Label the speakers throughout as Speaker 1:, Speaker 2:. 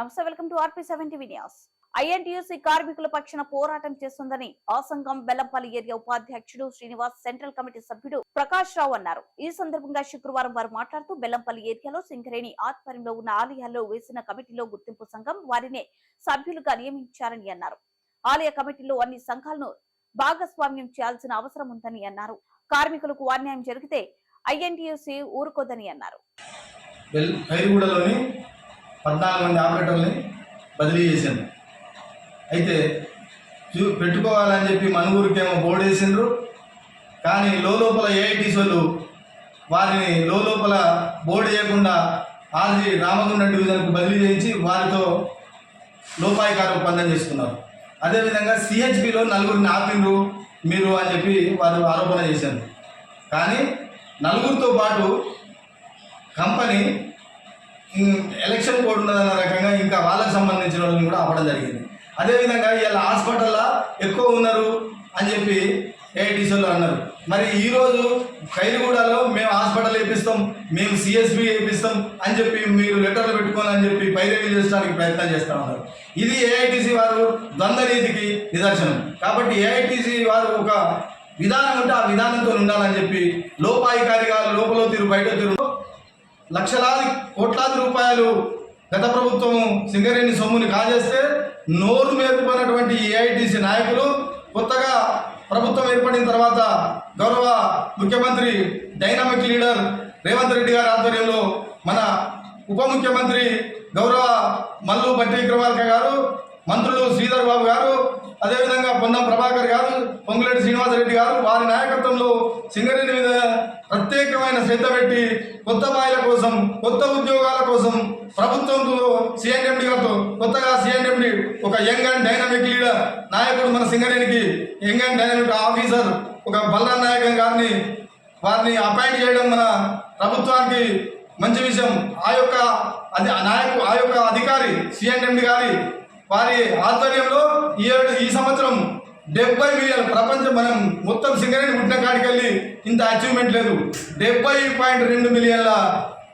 Speaker 1: నమస్తే welcome to RP seven TV news. INTUC కార్మికుల పక్షాన పోరాటం చేస్తుందని ఆ సంఘం బెల్లంపల్లి ఏరియా ఉపాధ్యక్షుడు శ్రీనివాస్ సెంట్రల్ కమిటీ సభ్యుడు ప్రకాష్ రావు అన్నారు. ఈ సందర్భంగా శుక్రవారం వారు మాట్లాడుతూ బెల్లంపల్లి ఏరియాలో సింగరేణి ఆధ్వర్యంలో ఉన్న ఆలయాల్లో వేసిన కమిటీలో గుర్తింపు సంఘం వారినే సభ్యులుగా నియమించారని అన్నారు. ఆలయ కమిటీలో అన్ని సంఘాలను భాగస్వామ్యం చేయాల్సిన అవసరం ఉందని అన్నారు. కార్మికులకు అన్యాయం జరిగితే ఐఎన్టీయూసీ ఊరుకోదని అన్నారు.
Speaker 2: పద్నాలుగు మంది ఆపరేటర్ని బదిలీ చేసిండ్రు. అయితే చూ పెట్టుకోవాలని చెప్పి మన ఊరికేమో బోర్డు వేసిండ్రు. కానీ లోపల ఏఐటీస్ వాళ్ళు వారిని లోపల బోర్డు చేయకుండా ఆది రామగుండ డివిజన్కి బదిలీ చేయించి వారితో లోపాయికార ఒప్పందం చేసుకున్నారు. అదేవిధంగా సిహెచ్పిలో నలుగురిని ఆపిండ్రు మీరు అని చెప్పి వారు ఆరోపణ చేశారు కానీ నలుగురితో పాటు కంపెనీ ఎలక్షన్ కోడ్ ఉన్నదన్న రకంగా ఇంకా వాళ్ళకి సంబంధించిన వాళ్ళని కూడా ఆపడం జరిగింది. అదేవిధంగా ఇలా హాస్పిటల్లో ఎక్కువ ఉన్నారు అని చెప్పి ఏఐటీసీలు వాళ్ళు అన్నారు. మరి ఈరోజు ఖైరుగూడలో మేము హాస్పిటల్ వేపిస్తాం మేము సిఎస్బి వేపిస్తాం అని చెప్పి మీరు లెటర్లు పెట్టుకోని అని చెప్పి పైరవీ చేసడానికి ప్రయత్నం చేస్తూ ఉన్నారు. ఇది ఏఐటీసీ వారు ద్వంద్వ నిదర్శనం. కాబట్టి ఏఐటీసీ వారు ఒక విధానం ఉంటే ఆ విధానంతో ఉండాలని చెప్పి లోపాయికారిగా లోపల తీరు బయట తీరు లక్షలాది కోట్లాది రూపాయలు గత ప్రభుత్వం సింగరేణి సొమ్ముని కాజేస్తే నోరు మేపుకున్నటువంటి ఏఐటీసీ నాయకులు కొత్తగా ప్రభుత్వం ఏర్పడిన తర్వాత గౌరవ ముఖ్యమంత్రి డైనామిక్ లీడర్ రేవంత్ రెడ్డి గారి ఆధ్వర్యంలో మన ఉప ముఖ్యమంత్రి గౌరవ మల్లు భట్టి విక్రమార్క గారు మంత్రులు శ్రీధర్ బాబు గారు అదేవిధంగా పొన్నం ప్రభాకర్ గారు పొంగులేటి శ్రీనివాసరెడ్డి గారు వారి నాయకత్వంలో సింగరేణి మీద ప్రత్యేకమైన శ్రద్ధ పెట్టి కొత్త బాయిల కోసం కొత్త ఉద్యోగాల కోసం ప్రభుత్వంతో సిఎన్ఎండి గారితో కొత్తగా సిఎన్ఎండి ఒక యంగ్ అండ్ డైనమిక్ లీడర్ నాయకుడు మన సింగరేణికి యంగ్ అండ్ డైనమిక్ ఆఫీసర్ ఒక బలరాం నాయకం గారిని వారిని అపాయింట్ చేయడం మన ప్రభుత్వానికి మంచి విషయం. ఆ యొక్క అది నాయకు ఆ యొక్క అధికారి సిఎన్ఎండి గారి వారి ఆధ్వర్యంలో ఈ ఏడు ఈ సంవత్సరం డెబ్బై మిలియన్ ప్రపంచం మనం మొత్తం సింగరేణి పుట్టిన కాడికి వెళ్ళి ఇంత అచీవ్మెంట్ లేదు. డెబ్బై పాయింట్ రెండు మిలియన్ల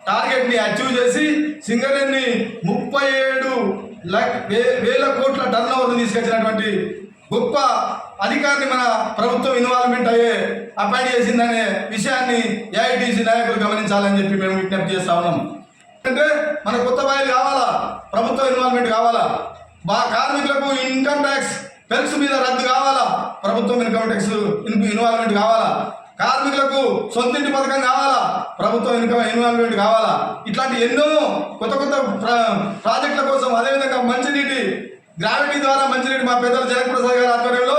Speaker 2: టార్గెట్ని అచీవ్ చేసి సింగరేణిని ముప్పై ఏడు లక్ వే- వేల కోట్ల టర్న్ ఓవర్ తీసుకొచ్చినటువంటి గొప్ప అధికారిని మన ప్రభుత్వం ఇన్వాల్వ్మెంట్ అయ్యే అపాయింట్ చేసిందనే విషయాన్ని ఏఐటీసీ నాయకులు గమనించాలని చెప్పి మేము విజ్ఞప్తి చేస్తా ఉన్నాం. అంటే మన కొత్త బాయిలు కావాలా? ప్రభుత్వ ఇన్వాల్వ్మెంట్ కావాలా? బా కార్మికులకు ఇన్కమ్ ట్యాక్స్ పెన్స్ మీద రద్దు కావాలా? ప్రభుత్వం ఇన్కమ్ ట్యాక్స్ ఇన్వాల్వ్మెంట్ కావాలా? కార్మికులకు సొంత ఇంటి పథకం కావాలా? ప్రభుత్వం ఇన్కమ్ ఇన్వాల్వ్మెంట్ కావాలా? ఇట్లాంటి ఎన్నో కొత్త కొత్త ప్రాజెక్టుల కోసం అదేవిధంగా మంచినీటి గ్రావిటీ ద్వారా మంచినీటి మా పెద్దలు జగన్ప్రసాద్ గారి ఆధ్వర్యంలో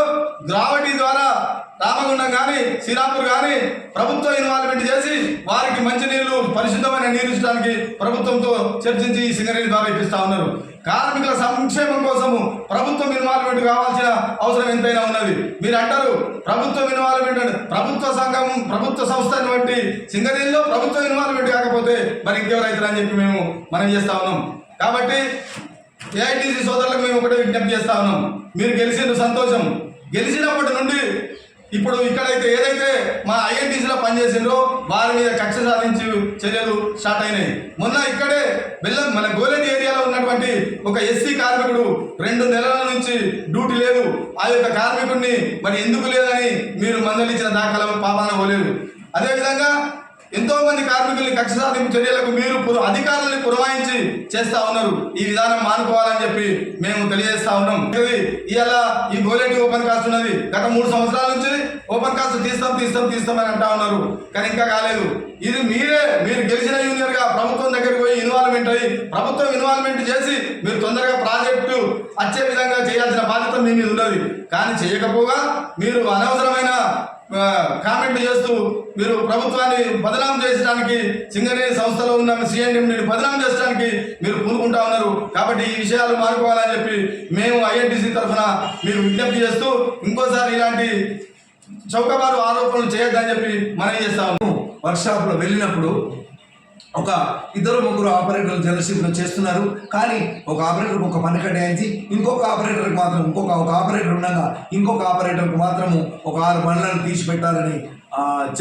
Speaker 2: గ్రావిటీ ద్వారా రామగుండం కానీ శ్రీరాంపూర్ కానీ ప్రభుత్వం ఇన్వాల్వ్మెంట్ చేసి వారికి మంచినీళ్ళు పరిశుద్ధమైన నియమించడానికి ప్రభుత్వంతో చర్చించి ఈ సింగరేణి ద్వారా ఇప్పిస్తా ఉన్నారు. కార్మికుల సంక్షేమం కోసము ప్రభుత్వం ఇన్వాల్వ్మెంట్ కావాల్సిన అవసరం ఎంతైనా ఉన్నది. మీరు అంటారు ప్రభుత్వం ఇన్వాల్వ్మెంట్ ప్రభుత్వ సంఘం ప్రభుత్వ సంస్థను బట్టి సింగరేణిలో ప్రభుత్వం ఇన్వాల్వ్మెంట్ కాకపోతే మరి ఇంకెవరైతారని చెప్పి మేము మనం చేస్తా ఉన్నాం. కాబట్టి ఏఐటీసీ సోదరులకు మేము ఒకటే విజ్ఞప్తి చేస్తా ఉన్నాం. మీరు గెలిచిన సంతోషం. గెలిచినప్పటి నుండి ఇప్పుడు ఇక్కడైతే ఏదైతే మా ఐఎన్టీసీలో పనిచేసిండ్రో వారి మీద కక్ష సాధించి చర్యలు స్టార్ట్ అయినాయి. మొన్న ఇక్కడే బెల్లం మన గోలెటి ఏరియాలో ఉన్నటువంటి ఒక ఎస్సీ కార్మికుడు రెండు నెలల నుంచి డ్యూటీ లేదు. ఆ యొక్క కార్మికుడిని మరి ఎందుకు లేదని మీరు మందలించిన దాఖలా పాపాన పోలేదు. అదేవిధంగా ఎంతో మంది కార్మికుల్ని కక్ష సాధింపు చర్యలకు మీరు పుర- అధికారుల్ని పురమాయించి చేస్తా ఉన్నారు. ఈ విధానం మానుకోవాలని చెప్పి మేము తెలియజేస్తా ఉన్నాం. ఇవాళ ఈ గోలెటి ఓపెన్ కాస్ట్ ఉన్నది. గత మూడు సంవత్సరాల నుంచి ఓపెన్ కాస్ట్ తీస్తాం తీస్తాం తీస్తాం అని అంటా ఉన్నారు. కానీ ఇంకా కాలేదు. ఇది మీరే మీరు గెలిచిన యూనియన్గా ప్రభుత్వం దగ్గరికి పోయి ఇన్వాల్వ్మెంట్ అయ్యి ప్రభుత్వం ఇన్వాల్వ్మెంట్ చేసి మీరు తొందరగా ప్రాజెక్టు వచ్చే విధంగా చేయాల్సిన మీద ఉన్నది కానీ చేయకపోగా మీరు అనవసరమైన కామెంట్ కామెంట్లు చేస్తూ మీరు ప్రభుత్వాన్ని బదనాం చేసడానికి సింగరేణి సంస్థలో ఉన్న సిఎండిని బదనాం చేసడానికి మీరు పూనుకుంటా ఉన్నారు. కాబట్టి ఈ విషయాలు మారుకోవాలని చెప్పి మేము ఐఎన్టీసీ తరఫున మీరు విజ్ఞప్తి చేస్తూ ఇంకోసారి ఇలాంటి చౌకబారు ఆరోపణలు చేయొద్దని చెప్పి మనం చేస్తాము
Speaker 3: వర్క్షాప్లో వెళ్ళినప్పుడు ఒక ఇద్దరు ముగ్గురు ఆపరేటర్లు జలశిబిరం చేస్తున్నారు. కానీ ఒక ఆపరేటర్కి ఒక పని కట్టాయించి ఇంకొక ఆపరేటర్కి మాత్రం ఇంకొక ఒక ఆపరేటర్ ఉండగా ఇంకొక ఆపరేటర్కి మాత్రము ఒక ఆరు పనులను తీసి పెట్టాలని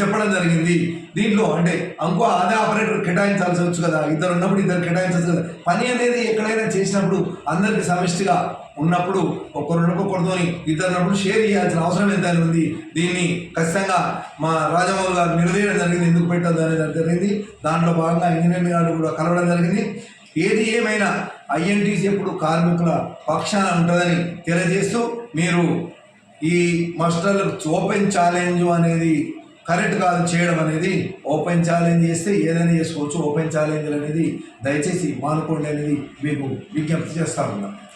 Speaker 3: చెప్పడం జరిగింది. దీంట్లో అంటే ఇంకో అదే ఆపరేటర్ కేటాయించాల్సి వచ్చు కదా. ఇద్దరు ఉన్నప్పుడు ఇద్దరు కేటాయించాల్సి కదా. పని అనేది ఎక్కడైనా చేసినప్పుడు అందరికి సమిష్టిగా ఉన్నప్పుడు ఒకరు ఒకరితోని ఇద్దరు ఉన్నప్పుడు షేర్ చేయాల్సిన అవసరం ఎంత ఉంది. దీన్ని ఖచ్చితంగా మా రాజమౌళి గారు నిలదీయడం జరిగింది. ఎందుకు పెట్టడం అనేది జరిగింది. దాంట్లో భాగంగా ఇంజనీరింగ్ గారు కూడా కలవడం జరిగింది. ఏది ఏమైనా ఐఎన్టీసీ ఎప్పుడు కార్మికుల పక్షాన ఉంటుందని తెలియజేస్తూ మీరు ఈ మాస్టర్లు ఓపెన్ ఛాలెంజ్ అనేది కరెక్ట్ కాదు చేయడం అనేది ఓపెన్ ఛాలెంజ్ చేస్తే ఏదైనా చేసుకోవచ్చు ఓపెన్ ఛాలెంజ్ అనేది దయచేసి మానుకోండి అనేది మీకు విజ్ఞప్తి చేస్తా ఉన్నాను